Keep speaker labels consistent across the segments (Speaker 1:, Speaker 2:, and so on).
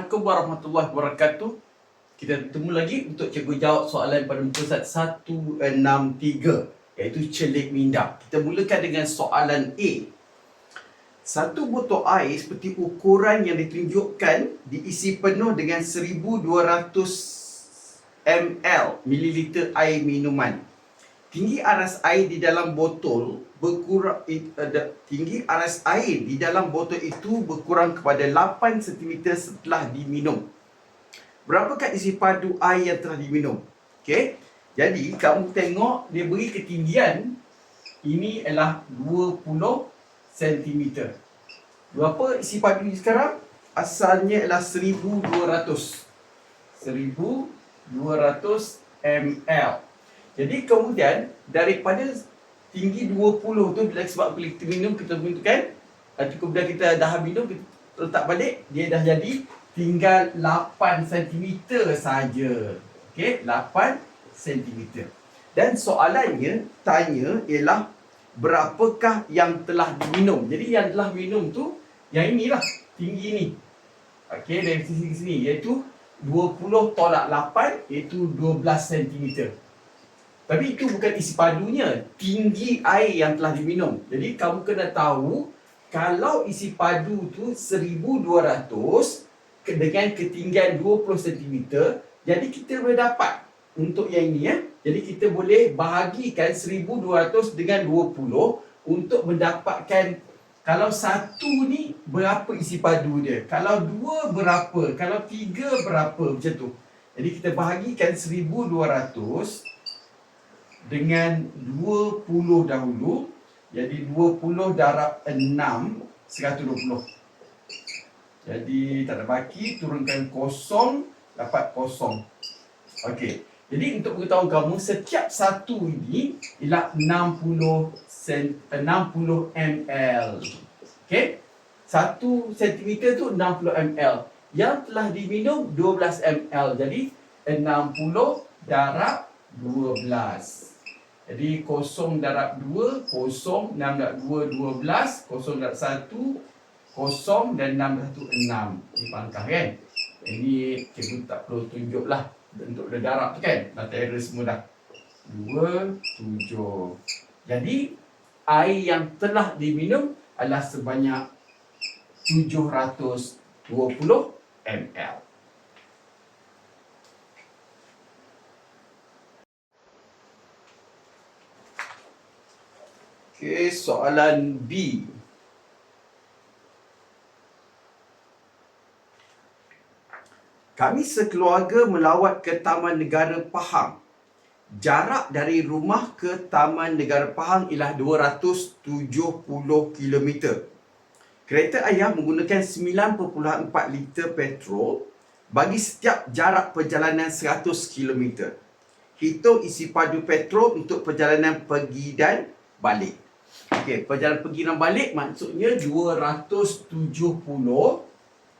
Speaker 1: Assalamualaikum warahmatullahi wabarakatuh. Kita bertemu lagi untuk cikgu jawab soalan pada muka surat 163 iaitu celik minda. Kita mulakan dengan soalan A. Satu botol air seperti ukuran yang ditunjukkan diisi penuh dengan 1200 ml mililiter air minuman. Tinggi aras air di dalam botol berkurang uh, tinggi aras air di dalam botol itu berkurang kepada 8 cm setelah diminum. Berapakah isi padu air yang telah diminum? Okey. Jadi kamu tengok dia beri ketinggian ini adalah 20 cm. Berapa isi padu ni sekarang? Asalnya adalah 1200. 1200 ml. Jadi kemudian daripada tinggi 20 tu bila sebab bila kita minum kita bentukkan kemudian kita dah minum kita letak balik dia dah jadi tinggal 8 cm saja. Okey, 8 cm. Dan soalannya tanya ialah berapakah yang telah diminum. Jadi yang telah minum tu yang inilah tinggi ni. Okey, dari sisi sini iaitu 20 tolak 8 iaitu 12 cm. Tapi itu bukan isi padunya, tinggi air yang telah diminum. Jadi kamu kena tahu kalau isi padu tu 1200 dengan ketinggian 20 cm, jadi kita boleh dapat untuk yang ini ya. Jadi kita boleh bahagikan 1200 dengan 20 untuk mendapatkan kalau satu ni berapa isi padu dia. Kalau dua berapa, kalau tiga berapa macam tu. Jadi kita bahagikan 1200 dengan 20 dahulu jadi 20 darab 6 120 jadi tak ada baki turunkan kosong dapat kosong. Okey. Jadi untuk beritahu kamu setiap satu ini ialah 60 sen, 60 ml okey? 1 cm tu 60 ml yang telah diminum 12 ml jadi 60 darab 12 jadi kosong darab 2, kosong, 6 darab 2, 12, kosong darab 1, kosong dan 6 darab 1, 6. Ini pangkah kan? Ini cikgu tak perlu tunjuk lah untuk dia darab tu kan? Terror semua dah. 2, 7. Jadi air yang telah diminum adalah sebanyak 720 ml. Okey, soalan B. Kami sekeluarga melawat ke Taman Negara Pahang. Jarak dari rumah ke Taman Negara Pahang ialah 270 km. Kereta ayah menggunakan 9.4 liter petrol bagi setiap jarak perjalanan 100 km. Hitung isi padu petrol untuk perjalanan pergi dan balik. Okey, perjalanan pergi dan balik maksudnya 270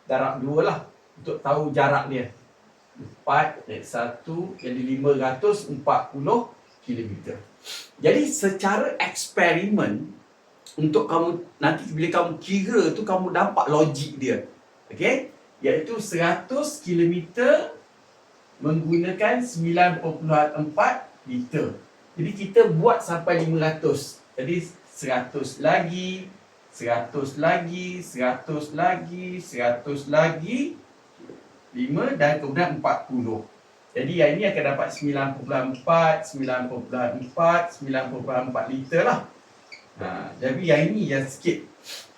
Speaker 1: darab 2 lah untuk tahu jarak dia. 4 dan 1 jadi 540 km. Jadi secara eksperimen untuk kamu nanti bila kamu kira tu kamu dapat logik dia. Okey? Iaitu 100 km menggunakan 9.4 liter. Jadi kita buat sampai 500. Jadi seratus lagi, seratus lagi, seratus lagi, seratus lagi, lima dan kemudian empat puluh. Jadi yang ini akan dapat sembilan puluh empat, sembilan puluh empat, sembilan puluh empat liter lah. Ha, jadi yang ini yang sikit.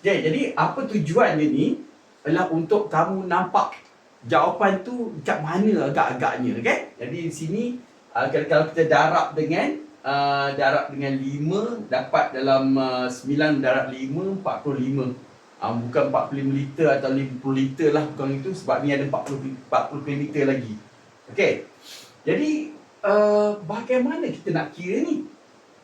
Speaker 1: Okay, jadi apa tujuannya ni adalah untuk kamu nampak jawapan tu kat mana agak-agaknya. Okay? Jadi di sini uh, kalau kita darab dengan uh, darab dengan 5 dapat dalam uh, 9 darab 5 45 uh, bukan 45 liter atau 50 liter lah bukan itu sebab ni ada 40 40 km lagi. Okey? Jadi uh, bagaimana kita nak kira ni?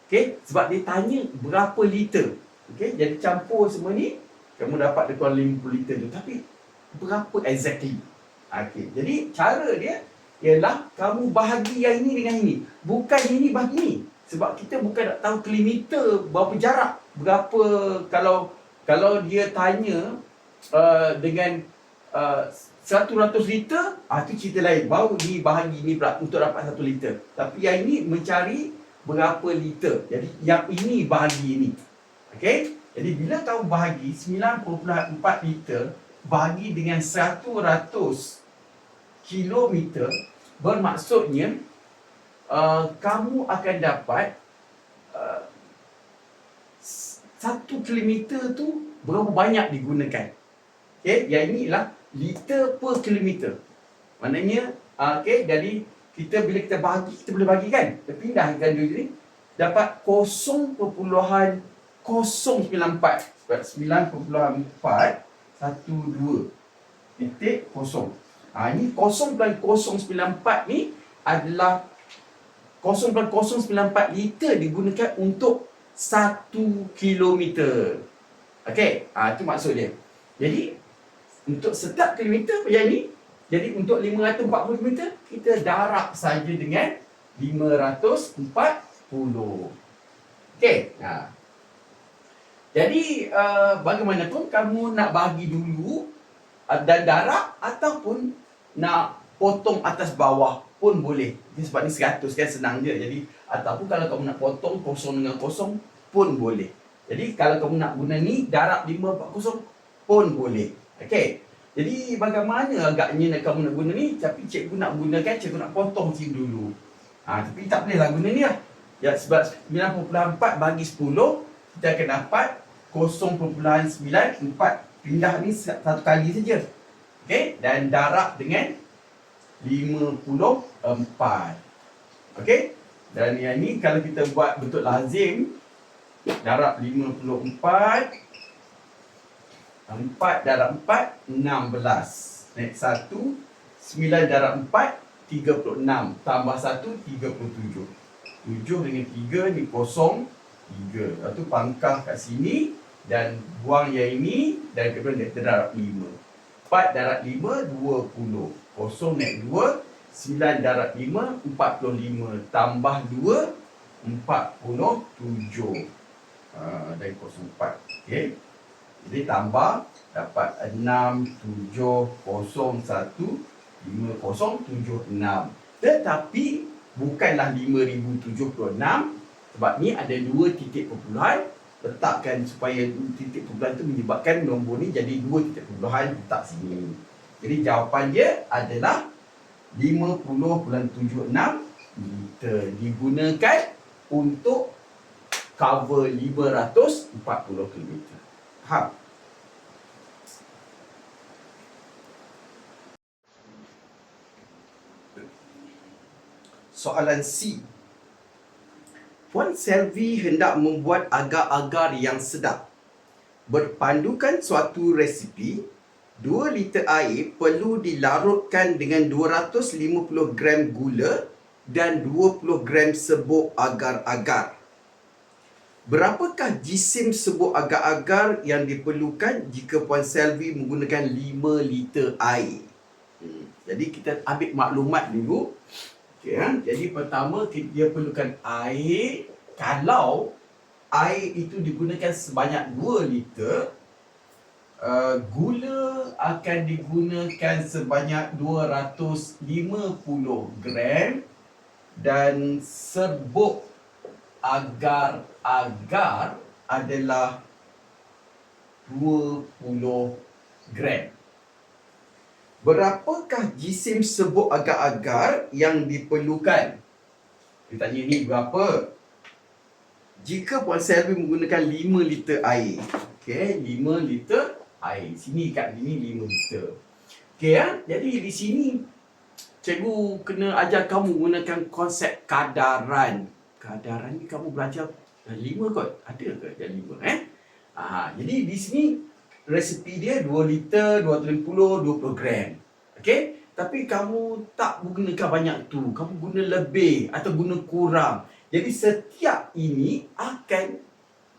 Speaker 1: Okey? Sebab dia tanya berapa liter. Okey? Jadi campur semua ni kamu dapat dia kurang 50 liter tu. Tapi berapa exactly? Okey. Jadi cara dia ialah kamu bahagi yang ini dengan ini. Bukan ini bahagi ini. Sebab kita bukan nak tahu kilometer berapa jarak. Berapa kalau kalau dia tanya uh, dengan uh, 100 liter, ah tu cerita lain. Baru ni bahagi ni pula untuk dapat 1 liter. Tapi yang ini mencari berapa liter. Jadi yang ini bahagi ini. Okey? Jadi bila kamu bahagi 9.4 liter bahagi dengan 100 kilometer bermaksudnya uh, kamu akan dapat uh, satu kilometer tu berapa banyak digunakan. Okey, yang ini ialah liter per kilometer. Maknanya, uh, okey, jadi kita bila kita bahagi, kita boleh bagikan. Kita pindahkan dulu ni, dapat 0.094. 9.4 12 titik kosong. Ha, ini 0.094 ni adalah 0.094 liter digunakan untuk 1 kilometer. Okey, ha, itu maksud dia. Jadi, untuk setiap kilometer macam ni, jadi untuk 540 km, kita darab saja dengan 540. Okey, ha. Jadi, uh, bagaimanapun kamu nak bagi dulu uh, dan darab ataupun nak potong atas bawah pun boleh. Sebab ni 100 kan senang je. Jadi ataupun kalau kamu nak potong kosong dengan kosong pun boleh. Jadi kalau kamu nak guna ni darab 540 pun boleh. Okey. Jadi bagaimana agaknya nak kamu nak guna ni tapi cikgu nak gunakan cikgu nak potong sini dulu. Ha, tapi tak boleh lah guna ni lah. Ya, sebab 9.4 bagi 10 kita akan dapat 0.94 pindah ni satu kali saja. Okey, dan darab dengan 54. Okey? Dan yang ni kalau kita buat betul lazim darab 54 4 darab 4 16. Naik 1 9 darab 4 36 tambah 1 37. 7 dengan 3 ni kosong 3. Lepas tu pangkah kat sini dan buang yang ini dan kemudian kita darab 5. 4 darab 5, 20. Kosong naik 2, 9 darab 5, 45. Tambah 2, 47. Uh, dari kosong 4. Okay. Jadi tambah, dapat 6, 7, kosong 1, 5, kosong 7, 6. Tetapi, bukanlah 5076. Sebab ni ada dua titik perpuluhan letakkan supaya titik perpuluhan tu menyebabkan nombor ni jadi dua titik perpuluhan letak sini. Jadi jawapan dia adalah 50.76 liter digunakan untuk cover 540 km. Faham? Soalan C. Puan Selvi hendak membuat agar-agar yang sedap. Berpandukan suatu resipi, 2 liter air perlu dilarutkan dengan 250 gram gula dan 20 gram serbuk agar-agar. Berapakah jisim serbuk agar-agar yang diperlukan jika Puan Selvi menggunakan 5 liter air? Hmm. Jadi kita ambil maklumat dulu. Okay, ha? Jadi pertama dia perlukan air. Kalau air itu digunakan sebanyak 2 liter, uh, gula akan digunakan sebanyak 250 gram dan serbuk agar-agar adalah 20 gram. Berapakah jisim sebut agar-agar yang diperlukan? Dia tanya ni berapa? Jika Puan Selvi menggunakan 5 liter air. Okey, 5 liter air. Sini kat sini 5 liter. Okey ya. Jadi di sini cikgu kena ajar kamu menggunakan konsep kadaran. Kadaran ni kamu belajar 5 kot. Ada ke ada 5 eh? Ah, jadi di sini resipi dia 2 liter, 250, 20 gram. Okey? Tapi kamu tak gunakan banyak tu. Kamu guna lebih atau guna kurang. Jadi setiap ini akan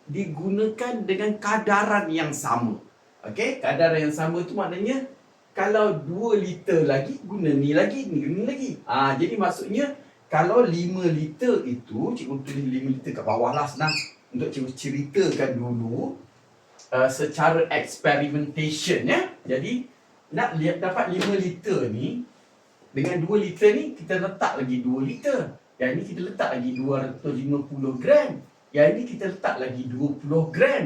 Speaker 1: digunakan dengan kadaran yang sama. Okey? Kadaran yang sama tu maknanya kalau 2 liter lagi guna ni lagi, ni guna lagi. Ah, ha, jadi maksudnya kalau 5 liter itu, cikgu tulis 5 liter kat bawah lah senang. Untuk cikgu ceritakan dulu uh, secara experimentation ya. Jadi nak lihat dapat 5 liter ni dengan 2 liter ni kita letak lagi 2 liter. Yang ni kita letak lagi 250 gram. Yang ni kita letak lagi 20 gram.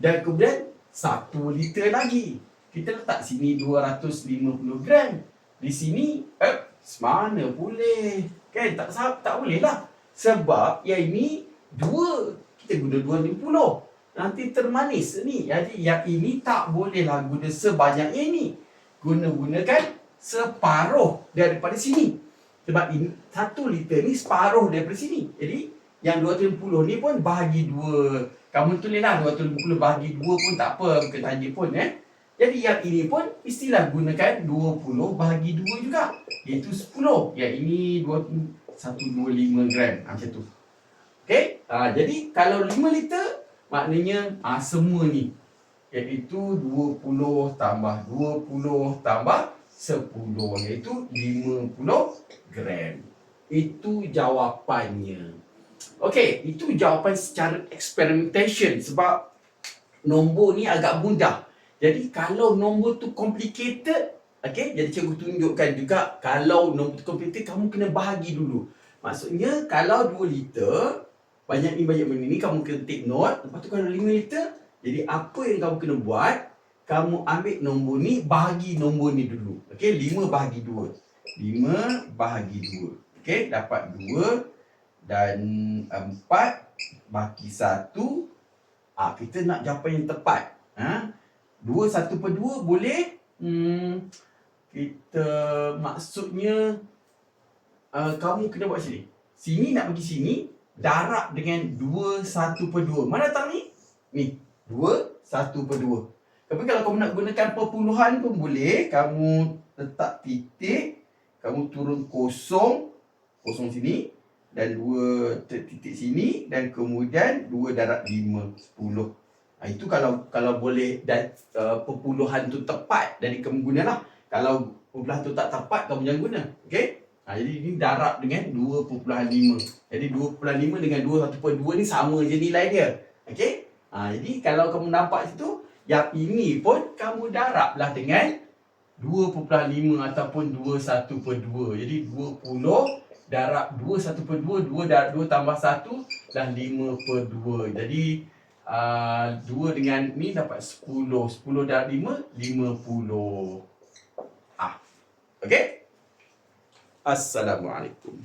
Speaker 1: Dan kemudian 1 liter lagi. Kita letak sini 250 gram. Di sini eh mana boleh. Kan tak tak, boleh lah. Sebab yang ini dua kita guna 250 nanti termanis ni. Jadi yang ini tak bolehlah guna sebanyak ini. Guna-gunakan separuh daripada sini. Sebab ini, satu liter ni separuh daripada sini. Jadi yang 250 ni pun bahagi dua. Kamu tulislah 250 bahagi dua pun tak apa. Bukan tanya pun eh. Jadi yang ini pun istilah gunakan 20 bahagi 2 juga. Iaitu 10. Yang ini 125 gram. Ha, macam tu. Okay. Ha, jadi kalau 5 liter Maknanya ah, semua ni iaitu 20 tambah 20 tambah 10 iaitu 50 gram. Itu jawapannya. Okey, itu jawapan secara experimentation sebab nombor ni agak mudah. Jadi kalau nombor tu complicated, okey, jadi cikgu tunjukkan juga kalau nombor tu complicated kamu kena bahagi dulu. Maksudnya kalau 2 liter banyak ni banyak benda ni kamu kena take note. Lepas tu kalau 5 liter. Jadi apa yang kamu kena buat kamu ambil nombor ni bahagi nombor ni dulu. Okey 5 bahagi 2 5 bahagi 2 okey dapat 2 dan 4 bagi 1 ah kita nak jawapan yang tepat. Ha? 2 1 per 2 boleh hmm kita maksudnya uh, kamu kena buat sini. Sini nak pergi sini darab dengan 2 1 per 2. Mana datang ni? Ni, 2 1 per 2. Tapi kalau kamu nak gunakan perpuluhan pun boleh. Kamu letak titik, kamu turun kosong, kosong sini dan 2 titik sini dan kemudian 2 darab 5 10. Ha, itu kalau kalau boleh dan uh, perpuluhan tu tepat dari kamu gunalah. Kalau perpuluhan tu tak tepat kamu jangan guna. Okey? Ha, jadi ini darab dengan 2.5. Jadi 2.5 dengan 2.1.2 ni sama je nilai dia. Okey? Ha, jadi kalau kamu nampak situ, yang ini pun kamu darablah dengan 2.5 ataupun 21.2. Jadi 20 darab 21.2, 2 darab 2 tambah 1 dah 5.2. Jadi uh, 2 dengan ni dapat 10. 10 darab 5, 50. Ah. Okey? Assalamualaikum.